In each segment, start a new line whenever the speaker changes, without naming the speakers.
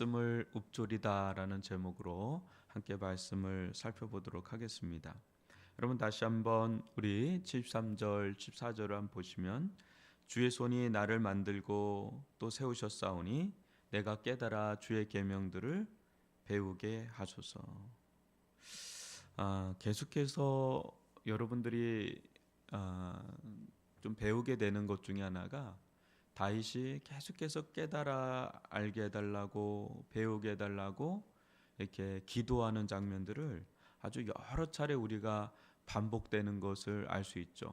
말씀을 읊조리다라는 제목으로 함께 말씀을 살펴보도록 하겠습니다. 여러분 다시 한번 우리 73절, 14절을 한번 보시면 주의 손이 나를 만들고 또 세우셨사오니 내가 깨달아 주의 계명들을 배우게 하소서. 아, 계속해서 여러분들이 아, 좀 배우게 되는 것 중에 하나가 다윗이 계속해서 깨달아 알게 해달라고 배우게 해달라고 이렇게 기도하는 장면들을 아주 여러 차례 우리가 반복되는 것을 알 수 있죠.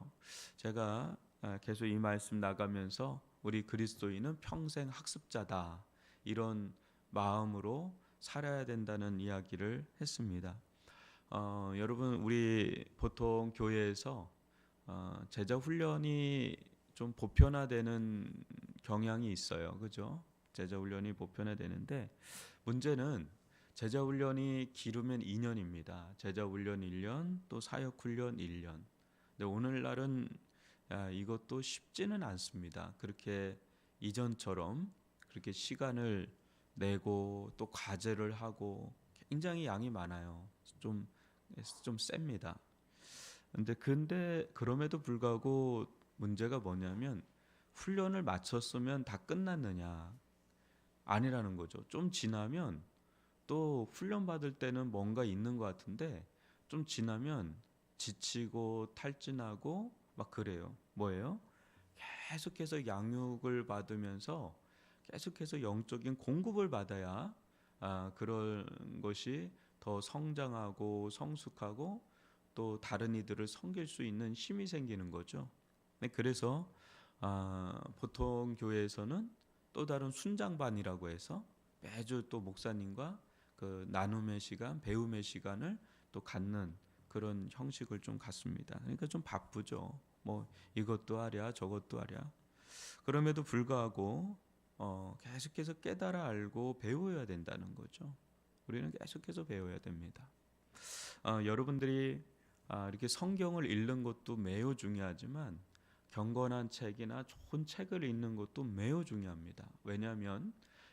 제가 아, 계속 이 말씀 나가면서 우리 그리스도인은 평생 학습자다 이런 마음으로 살아야 된다는 이야기를 했습니다. 어, 여러분 우리 보통 교회에서 어, 제자 훈련이 좀 보편화되는 경향이 있어요. 그죠? 제자 훈련이 보편화되는데 문제는 제자 훈련이 기르면 2년입니다. 제자 훈련 1년, 또 사역 훈련 1년. 근데 오늘날은 아, 이것도 쉽지는 않습니다. 그렇게 이전처럼 그렇게 시간을 내고 또 과제를 하고 굉장히 양이 많아요. 좀 좀 셉니다. 근데 근데 그럼에도 불구하고 문제가 뭐냐면 훈련을 마쳤으면 다 끝났느냐 아니라는 거죠. 좀 지나면 또 훈련 받을 때는 뭔가 있는 것 같은데 좀 지나면 지치고 탈진하고 막 그래요. 뭐예요? 계속해서 양육을 받으면서 계속해서 영적인 공급을 받아야 아, 그런 것이 더 성장하고 성숙하고 또 다른 이들을 섬길 수 있는 힘이 생기는 거죠. 네, 그래서 아, 보통 교회에서는 또 다른 순장반이라고 해서 매주 또 목사님과 그 나눔의 시간, 배움의 시간을 또 갖는 그런 형식을 좀 갖습니다. 그러니까 좀 바쁘죠. 뭐 이것도 하랴 저것도 하랴. 그럼에도 불구하고 어, 계속해서 깨달아 알고 배워야 된다는 거죠. 우리는 계속해서 배워야 됩니다. 어, 여러분들이 아, 이렇게 성경을 읽는 것도 매우 중요하지만 경건한 책이나 좋은 책을 읽는 것도 매우 중요합니다. 왜냐하면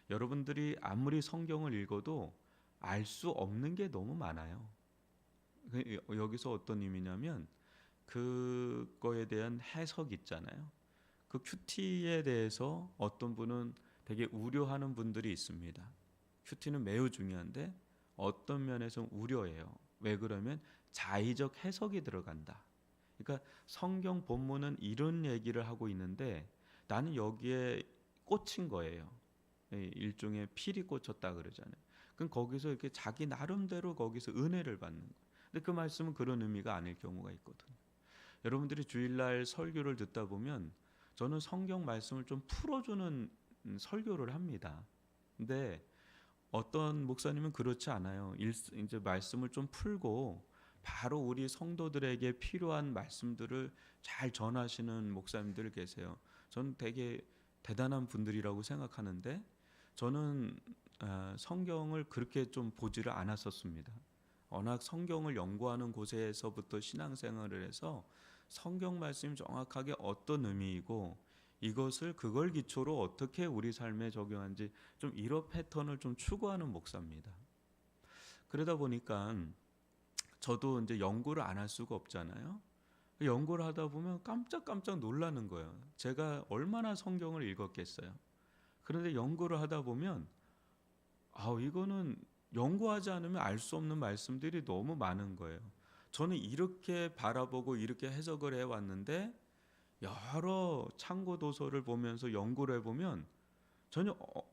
여러분들이 아무리 성경을 읽어도 알 수 없는 게 너무 많아요. 그, 여기서 어떤 의미냐면 그거에 대한 해석 있잖아요. 그 큐티에 대해서 어떤 분은 되게 우려하는 분들이 있습니다. 큐티는 매우 중요한데 어떤 면에서 우려해요. 왜 그러면 자의적 해석이 들어간다. 그러니까 성경 본문은 이런 얘기를 하고 있는데 나는 여기에 꽂힌 거예요. 일종의 필이 꽂혔다 그러잖아요. 그럼 거기서 이렇게 자기 나름대로 거기서 은혜를 받는 거예요. 근데 그 말씀은 그런 의미가 아닐 경우가 있거든요. 여러분들이 주일날 설교를 듣다 보면 저는 성경 말씀을 좀 풀어주는 설교를 합니다. 근데 어떤 목사님은 그렇지 않아요. 이제 말씀을 좀 풀고 바로 우리 성도들에게 필요한 말씀들을 잘 전하시는 목사님들 계세요. 저는 되게 대단한 분들이라고 생각하는데 저는 아, 성경을 그렇게 좀 보지를 않았었습니다. 워낙 성경을 연구하는 곳에서부터 신앙생활을 해서 성경 말씀이 정확하게 어떤 의미이고 이것을 그걸 기초로 어떻게 우리 삶에 적용한지 좀 이런 패턴을 좀 추구하는 목사입니다. 그러다 보니까 저도 이제 연구를 안 할 수가 없잖아요. 연구를 하다 보면 깜짝깜짝 놀라는 거예요. 제가 얼마나 성경을 읽었겠어요. 그런데 연구를 하다 보면 아, 이거는 연구하지 않으면 알 수 없는 말씀들이 너무 많은 거예요. 저는 이렇게 바라보고 이렇게 해석을 해 왔는데 여러 참고 도서를 보면서 연구를 해 보면 전혀 어,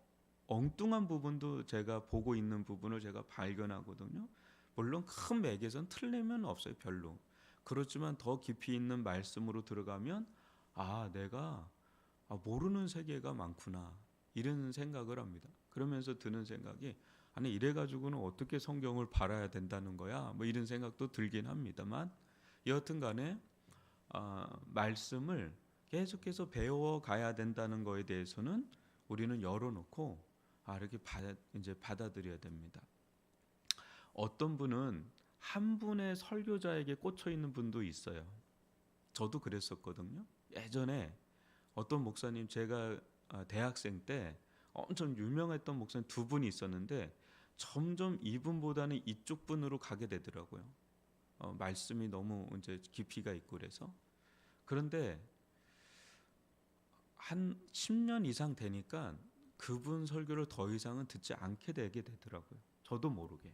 엉뚱한 부분도 제가 보고 있는 부분을 제가 발견하거든요. 물론 큰 맥에선 틀림은 없어요, 별로. 그렇지만 더 깊이 있는 말씀으로 들어가면 아, 내가 아, 모르는 세계가 많구나. 이런 생각을 합니다. 그러면서 드는 생각이 아니 이래 가지고는 어떻게 성경을 바라야 된다는 거야? 뭐 이런 생각도 들긴 합니다만 여하튼 간에 아, 말씀을 계속해서 배워 가야 된다는 거에 대해서는 우리는 열어놓고 아, 이렇게 받아, 이제 받아들여야 됩니다. 어떤 분은 한 분의 설교자에게 꽂혀 있는 분도 있어요. 저도 그랬었거든요. 예전에 어떤 목사님 제가 아, 대학생 때 엄청 유명했던 목사님 두 분이 있었는데 점점 이분보다는 이쪽 분으로 가게 되더라고요. 어, 말씀이 너무 이제 깊이가 있고 그래서 그런데 한 10년 이상 되니까 그분 설교를 더 이상은 듣지 않게 되게 되더라고요. 저도 모르게.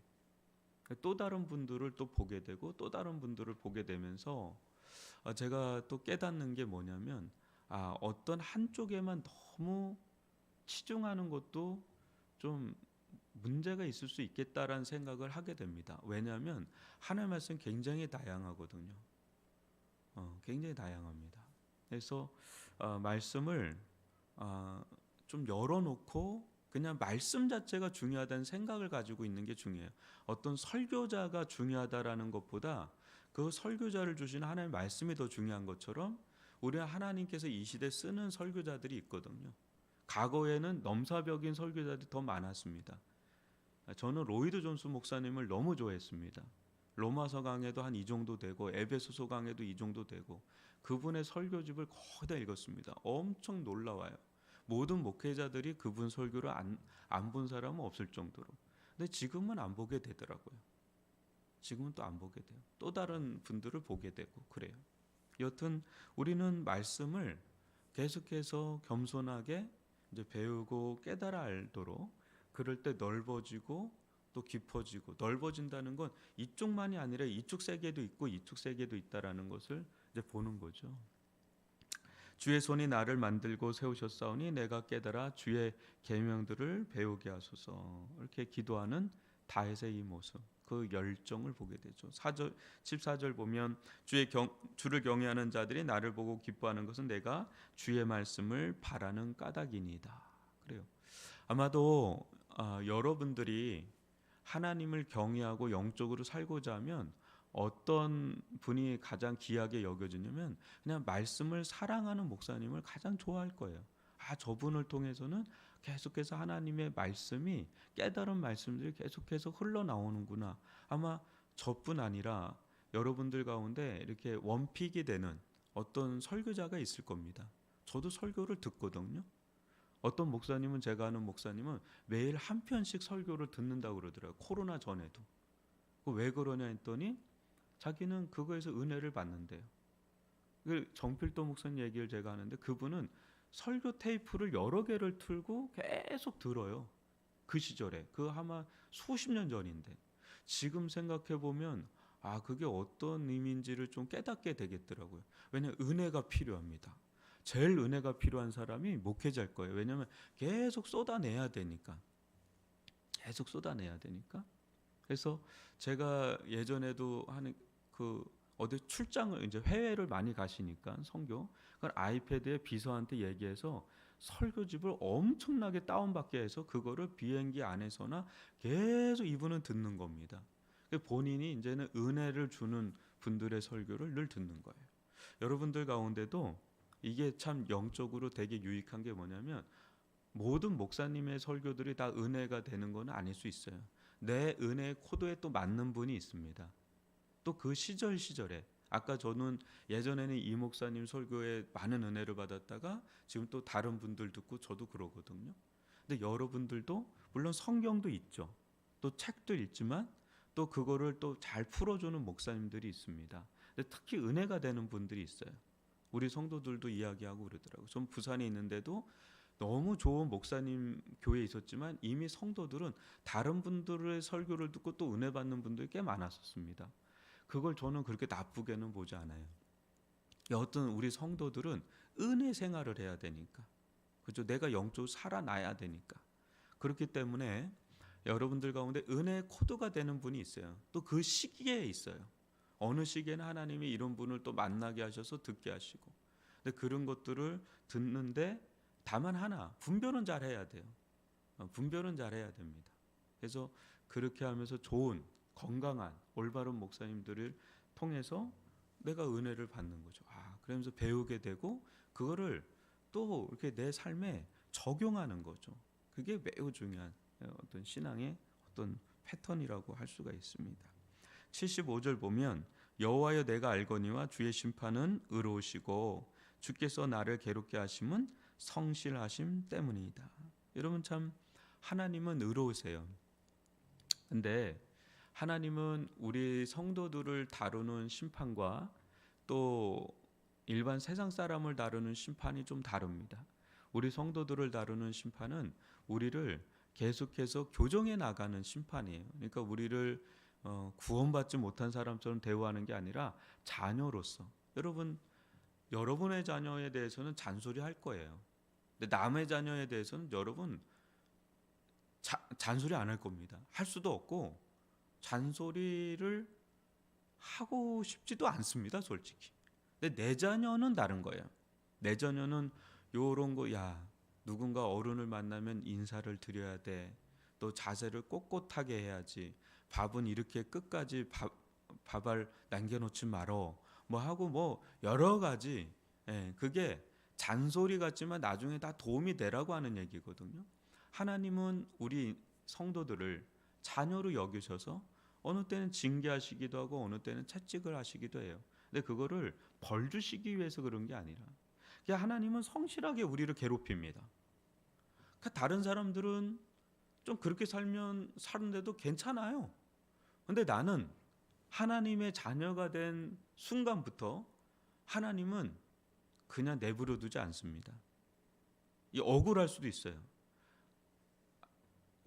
또 다른 분들을 또 보게 되고 또 다른 분들을 보게 되면서 어, 제가 또 깨닫는 게 뭐냐면 아 어떤 한쪽에만 너무 치중하는 것도 좀 문제가 있을 수 있겠다라는 생각을 하게 됩니다. 왜냐하면 하나님 말씀 굉장히 다양하거든요. 어, 굉장히 다양합니다. 그래서 어, 말씀을 어, 좀 열어놓고 그냥 말씀 자체가 중요하다는 생각을 가지고 있는 게 중요해요. 어떤 설교자가 중요하다라는 것보다 그 설교자를 주시는 하나님의 말씀이 더 중요한 것처럼 우리 하나님께서 이 시대 쓰는 설교자들이 있거든요. 과거에는 넘사벽인 설교자들이 더 많았습니다. 저는 로이드 존스 목사님을 너무 좋아했습니다. 로마서 강에도 한 이 정도 되고 에베소서 강에도 이 정도 되고 그분의 설교집을 거의 다 읽었습니다. 엄청 놀라워요. 모든 목회자들이 그분 설교를 안본 사람은 없을 정도로. 근데 지금은 안 보게 되더라고요. 지금은 또 안 보게 돼요. 또 다른 분들을 보게 되고 그래요. 여튼 우리는 말씀을 계속해서 겸손하게 이제 배우고 깨달아 알도록 그럴 때 넓어지고 또 깊어지고 넓어진다는 건 이쪽만이 아니라 이쪽 세계도 있고 이쪽 세계도 있다라는 것을 이제 보는 거죠. 주의 손이 나를 만들고 세우셨사오니 내가 깨달아 주의 계명들을 배우게 하소서 이렇게 기도하는 다윗의 이 모습 그 열정을 보게 되죠. 4절 14절 보면 주의 경, 주를 경외하는 자들이 나를 보고 기뻐하는 것은 내가 주의 말씀을 바라는 까닭이니이다. 그래요. 아마도 아, 여러분들이 하나님을 경외하고 영적으로 살고자 하면 어떤 분이 가장 귀하게 여겨지냐면 그냥 말씀을 사랑하는 목사님을 가장 좋아할 거예요. 아 저분을 통해서는 계속해서 하나님의 말씀이 깨달은 말씀들이 계속해서 흘러나오는구나. 아마 저뿐 아니라 여러분들 가운데 이렇게 원픽이 되는 어떤 설교자가 있을 겁니다. 저도 설교를 듣거든요. 어떤 목사님은 제가 아는 목사님은 매일 한 편씩 설교를 듣는다고 그러더라고요. 코로나 전에도. 왜 그러냐 했더니 자기는 그거에서 은혜를 받는데요. 그 정필도 목사님 얘기를 제가 하는데 그분은 설교 테이프를 여러 개를 틀고 계속 들어요. 그 시절에 그 아마 수십 년 전인데 지금 생각해 보면 아 그게 어떤 의미인지를 좀 깨닫게 되겠더라고요. 왜냐 은혜가 필요합니다. 제일 은혜가 필요한 사람이 목회자일 거예요. 왜냐하면 계속 쏟아내야 되니까. 계속 쏟아내야 되니까. 그래서 제가 예전에도 하는 그 어디 출장을 이제 해외를 많이 가시니까 성교 그걸 아이패드에 비서한테 얘기해서 설교집을 엄청나게 다운받게 해서 그거를 비행기 안에서나 계속 이분은 듣는 겁니다. 본인이 이제는 은혜를 주는 분들의 설교를 늘 듣는 거예요. 여러분들 가운데도 이게 참 영적으로 되게 유익한 게 뭐냐면 모든 목사님의 설교들이 다 은혜가 되는 건 아닐 수 있어요. 내 은혜 코드에 또 맞는 분이 있습니다. 또 그 시절 시절에 아까 저는 예전에는 이 목사님 설교에 많은 은혜를 받았다가 지금 또 다른 분들 듣고 저도 그러거든요. 근데 여러분들도 물론 성경도 있죠. 또 책도 읽지만 또 그거를 또 잘 풀어주는 목사님들이 있습니다. 근데 특히 은혜가 되는 분들이 있어요. 우리 성도들도 이야기하고 그러더라고요. 전 부산에 있는데도 너무 좋은 목사님 교회에 있었지만 이미 성도들은 다른 분들의 설교를 듣고 또 은혜 받는 분들이 꽤 많았었습니다. 그걸 저는 그렇게 나쁘게는 보지 않아요. 어떤 우리 성도들은 은혜 생활을 해야 되니까. 그죠? 내가 영적으로 살아나야 되니까. 그렇기 때문에 여러분들 가운데 은혜 코드가 되는 분이 있어요. 또 그 시기에 있어요. 어느 시기에는 하나님이 이런 분을 또 만나게 하셔서 듣게 하시고. 근데 그런 것들을 듣는데 다만 하나 분별은 잘 해야 돼요. 어, 분별은 잘 해야 됩니다. 그래서 그렇게 하면서 좋은 건강한 올바른 목사님들을 통해서 내가 은혜를 받는 거죠. 아, 그러면서 배우게 되고 그거를 또 이렇게 내 삶에 적용하는 거죠. 그게 매우 중요한 어떤 신앙의 어떤 패턴이라고 할 수가 있습니다. 75절 보면 여호와여 내가 알거니와 주의 심판은 의로우시고 주께서 나를 괴롭게 하심은 성실하심 때문이다. 여러분 참 하나님은 의로우세요. 근데 하나님은 우리 성도들을 다루는 심판과 또 일반 세상 사람을 다루는 심판이 좀 다릅니다. 우리 성도들을 다루는 심판은 우리를 계속해서 교정해 나가는 심판이에요. 그러니까 우리를 어, 구원받지 못한 사람처럼 대우하는 게 아니라 자녀로서 여러분 여러분의 자녀에 대해서는 잔소리 할 거예요. 근데 남의 자녀에 대해서는 여러분 자, 잔소리 안 할 겁니다. 할 수도 없고 잔소리를 하고 싶지도 않습니다, 솔직히. 근데 내 자녀는 다른 거예요. 내 자녀는 요런 거, 야, 누군가 어른을 만나면 인사를 드려야 돼. 또 자세를 꼿꼿하게 해야지. 밥은 이렇게 끝까지 밥, 밥알 남겨놓지 말어. 뭐 하고 뭐 여러 가지. 예, 그게 잔소리 같지만 나중에 다 도움이 되라고 하는 얘기거든요. 하나님은 우리 성도들을 자녀로 여기셔서 어느 때는 징계하시기도 하고 어느 때는 채찍을 하시기도 해요. 근데 그거를 벌 주시기 위해서 그런 게 아니라 하나님은 성실하게 우리를 괴롭힙니다. 그러니까 다른 사람들은 좀 그렇게 살면 사는데도 괜찮아요. 근데 나는 하나님의 자녀가 된 순간부터 하나님은 그냥 내버려 두지 않습니다. 이 억울할 수도 있어요.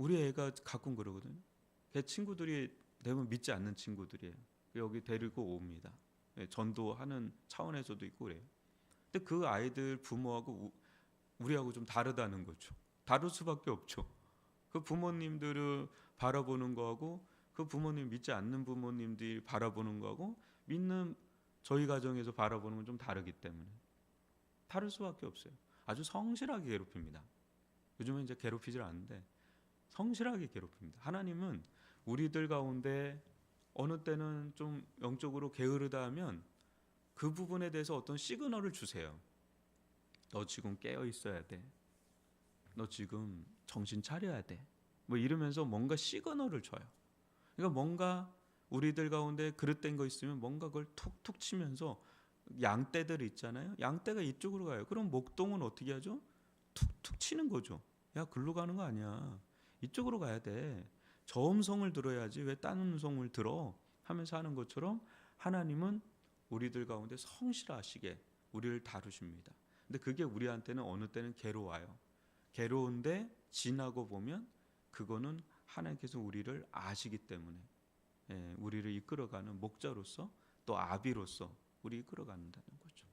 우리 애가 가끔 그러거든요. 걔 친구들이 대부분 믿지 않는 친구들이에요. 여기 데리고 옵니다. 예, 전도하는 차원에서도 있고 그래요. 근데 그 아이들 부모하고 우- 우리하고 좀 다르다는 거죠. 다를 수밖에 없죠. 그 부모님들을 바라보는 거하고 그 부모님 믿지 않는 부모님들이 바라보는 거하고 믿는 저희 가정에서 바라보는 건 좀 다르기 때문에 다를 수밖에 없어요. 아주 성실하게 괴롭힙니다. 요즘은 이제 괴롭히질 않는데 성실하게 괴롭힙니다. 하나님은 우리들 가운데 어느 때는 좀 영적으로 게으르다 하면 그 부분에 대해서 어떤 시그널을 주세요. 너 지금 깨어 있어야 돼. 너 지금 정신 차려야 돼. 뭐 이러면서 뭔가 시그널을 줘요. 그러니까 뭔가 우리들 가운데 그릇된 거 있으면 뭔가 그걸 툭툭 치면서 양떼들 있잖아요. 양떼가 이쪽으로 가요. 그럼 목동은 어떻게 하죠? 툭툭 치는 거죠. 야, 글로 가는 거 아니야. 이쪽으로 가야 돼. 저 음성을 들어야지 왜 딴 음성을 들어 하면서 하는 것처럼 하나님은 우리들 가운데 성실하시게 우리를 다루십니다. 근데 그게 우리한테는 어느 때는 괴로워요. 괴로운데 지나고 보면 그거는 하나님께서 우리를 아시기 때문에 예, 우리를 이끌어가는 목자로서 또 아비로서 우리 이끌어간다는 거죠.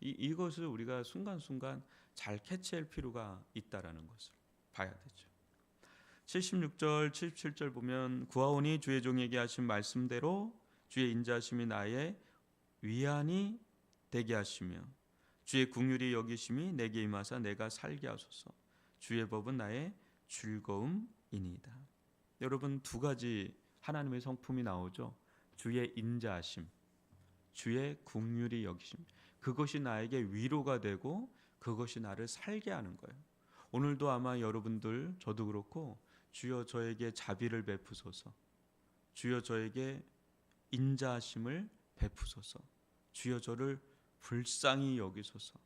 이, 이것을 우리가 순간순간 잘 캐치할 필요가 있다라는 것을 봐야 되죠. 76절, 77절 보면 구하오니 주의 종에게 하신 말씀대로 주의 인자심이 나의 위안이 되게 하시며 주의 궁율이 여기심이 내게 임하사 내가 살게 하소서. 주의 법은 나의 즐거움이니이다. 여러분 두 가지 하나님의 성품이 나오죠. 주의 인자하심, 주의 궁율이 여기심. 그것이 나에게 위로가 되고 그것이 나를 살게 하는 거예요. 오늘도 아마 여러분들 저도 그렇고 주여 저에게 자비를 베푸소서. 주여 저에게 인자하심을 베푸소서. 주여 저를 불쌍히 여기소서.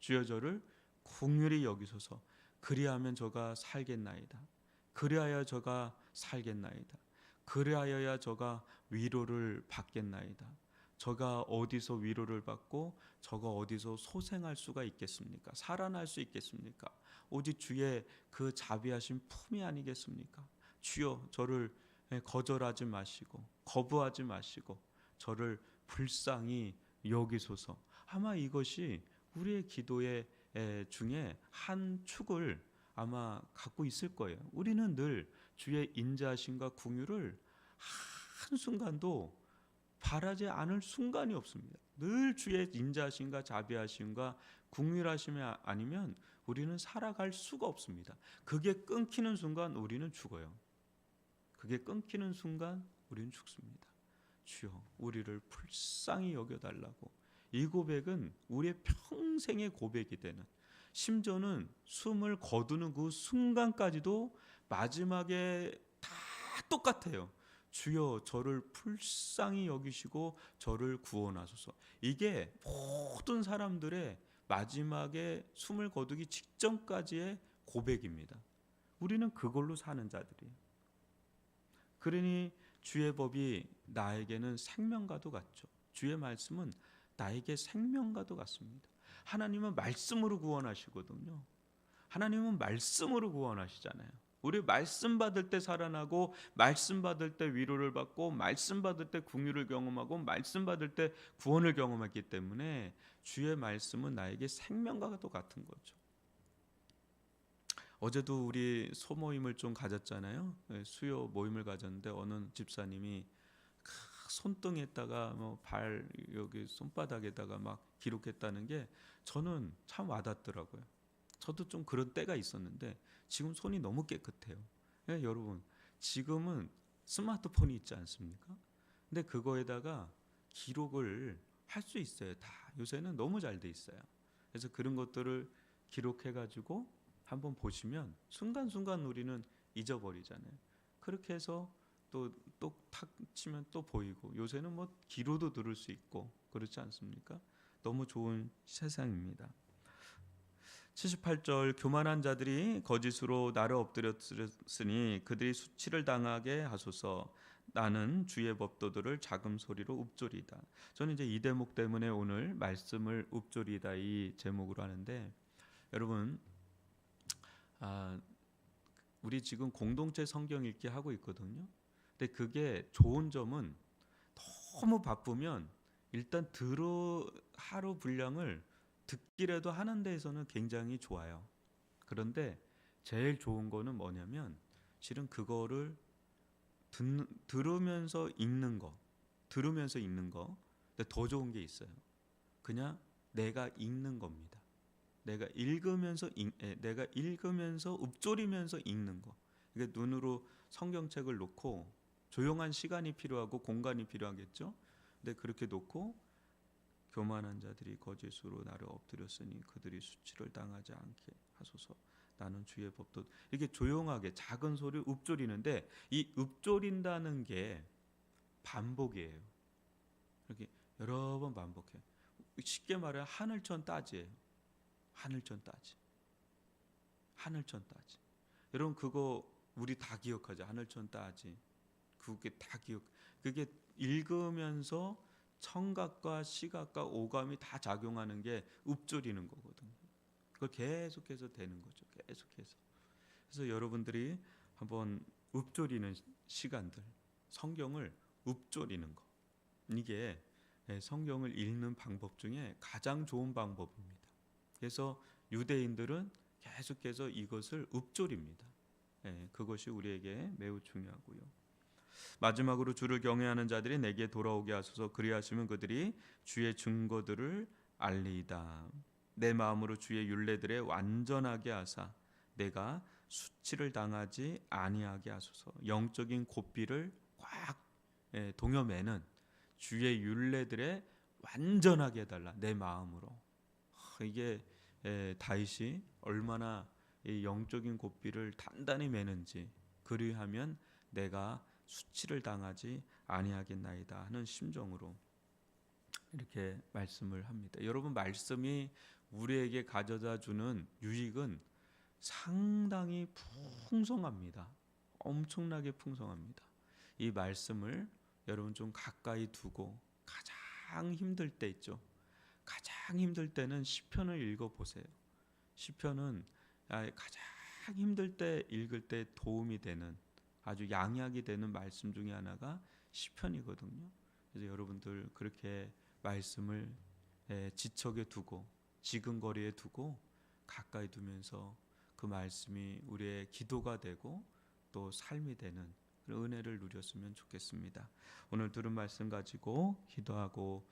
주여 저를 궁휼히 여기소서. 그리하면 저가 살겠나이다. 그리하여 저가 살겠나이다. 그리하여야 저가 위로를 받겠나이다. 저가 어디서 위로를 받고 저가 어디서 소생할 수가 있겠습니까? 살아날 수 있겠습니까? 오직 주의 그 자비하신 품이 아니겠습니까? 주여 저를 거절하지 마시고 거부하지 마시고 저를 불쌍히 여기소서. 아마 이것이 우리의 기도의 에, 중에 한 축을 아마 갖고 있을 거예요. 우리는 늘 주의 인자하심과 궁유를 한 순간도 바라지 않을 순간이 없습니다. 늘 주의 인자하심과 자비하심과 궁휼하심이 아- 아니면 우리는 살아갈 수가 없습니다. 그게 끊기는 순간 우리는 죽어요. 그게 끊기는 순간 우리는 죽습니다. 주여 우리를 불쌍히 여겨 달라고. 이 고백은 우리의 평생의 고백이 되는 심지어는 숨을 거두는 그 순간까지도 마지막에 다 똑같아요. 주여 저를 불쌍히 여기시고 저를 구원하소서. 이게 모든 사람들의 마지막에 숨을 거두기 직전까지의 고백입니다. 우리는 그걸로 사는 자들이에요. 그러니 주의 법이 나에게는 생명과도 같죠. 주의 말씀은 나에게 생명과도 같습니다. 하나님은 말씀으로 구원하시거든요. 하나님은 말씀으로 구원하시잖아요. 우리 말씀 받을 때 살아나고 말씀 받을 때 위로를 받고 말씀 받을 때 궁유를 경험하고 말씀 받을 때 구원을 경험했기 때문에 주의 말씀은 나에게 생명과 똑같은 거죠. 어제도 우리 소모임을 좀 가졌잖아요. 네, 수요 모임을 가졌는데 어느 집사님이 손등에다가 뭐 발 여기 손바닥에다가 막 기록했다는 게 저는 참 와닿더라고요. 저도 좀 그런 때가 있었는데 지금 손이 너무 깨끗해요. 예, 여러분 지금은 스마트폰이 있지 않습니까? 근데 그거에다가 기록을 할 수 있어요. 다 요새는 너무 잘 돼 있어요. 그래서 그런 것들을 기록해 가지고 한번 보시면 순간순간 우리는 잊어버리잖아요. 그렇게 해서 또또탁 치면 또 보이고 요새는 뭐 기로도 들을 수 있고 그렇지 않습니까? 너무 좋은 세상입니다. 78절 교만한 자들이 거짓으로 나를 엎드렸으니 그들이 수치를 당하게 하소서 나는 주의 법도들을 작은 소리로 읊조리다. 저는 이제 이 대목 때문에 오늘 말씀을 읊조리다 이 제목으로 하는데 여러분 아 우리 지금 공동체 성경 읽기 하고 있거든요. 근데 그게 좋은 점은 너무 바쁘면 일단 들어 하루 분량을 듣기라도 하는 데에서는 굉장히 좋아요. 그런데 제일 좋은 거는 뭐냐면 실은 그거를 듣, 들으면서 읽는 거, 들으면서 읽는 거. 근데 더 좋은 게 있어요. 그냥 내가 읽는 겁니다. 내가 읽으면서 읽, 에, 내가 읽으면서 읊조리면서 읽는 거. 이게 눈으로 성경책을 놓고 조용한 시간이 필요하고 공간이 필요하겠죠. 근데 그렇게 놓고 교만한 자들이 거짓으로 나를 엎드렸으니 그들이 수치를 당하지 않게 하소서. 나는 주의 법도 이렇게 조용하게 작은 소리를 읊조리는데 이 읊조린다는 게 반복이에요. 이렇게 여러 번 반복해. 쉽게 말해 하늘천 따지예요. 하늘천 따지. 하늘천 따지. 여러분 그거 우리 다 기억하죠. 하늘천 따지. 그게 다 기억. 그게 읽으면서 청각과 시각과 오감이 다 작용하는 게 읊조리는 거거든요. 그걸 계속해서 되는 거죠. 계속해서. 그래서 여러분들이 한번 읊조리는 시간들, 성경을 읊조리는 거. 이게 성경을 읽는 방법 중에 가장 좋은 방법입니다. 그래서 유대인들은 계속해서 이것을 읊조립니다. 예, 그것이 우리에게 매우 중요하고요. 마지막으로 주를 경외하는 자들이 내게 돌아오게 하소서 그리하시면 그들이 주의 증거들을 알리이다. 내 마음으로 주의 윤례들에 완전하게 하사 내가 수치를 당하지 아니하게 하소서. 영적인 고삐를 꽉 예, 동여매는 주의 윤례들에 완전하게 해달라 내 마음으로. 이게 예, 다윗이 얼마나 영적인 고삐를 단단히 매는지 그리하면 내가 수치를 당하지 아니하겠나이다 하는 심정으로 이렇게 말씀을 합니다. 여러분 말씀이 우리에게 가져다 주는 유익은 상당히 풍성합니다. 엄청나게 풍성합니다. 이 말씀을 여러분 좀 가까이 두고 가장 힘들 때 있죠. 가장 힘들 때는 시편을 읽어 보세요. 시편은 가장 힘들 때 읽을 때 도움이 되는 아주 양약이 되는 말씀 중에 하나가 시편이거든요. 그래서 여러분들 그렇게 말씀을 지척에 두고 지근거리에 두고 가까이 두면서 그 말씀이 우리의 기도가 되고 또 삶이 되는 은혜를 누렸으면 좋겠습니다. 오늘 들은 말씀 가지고 기도하고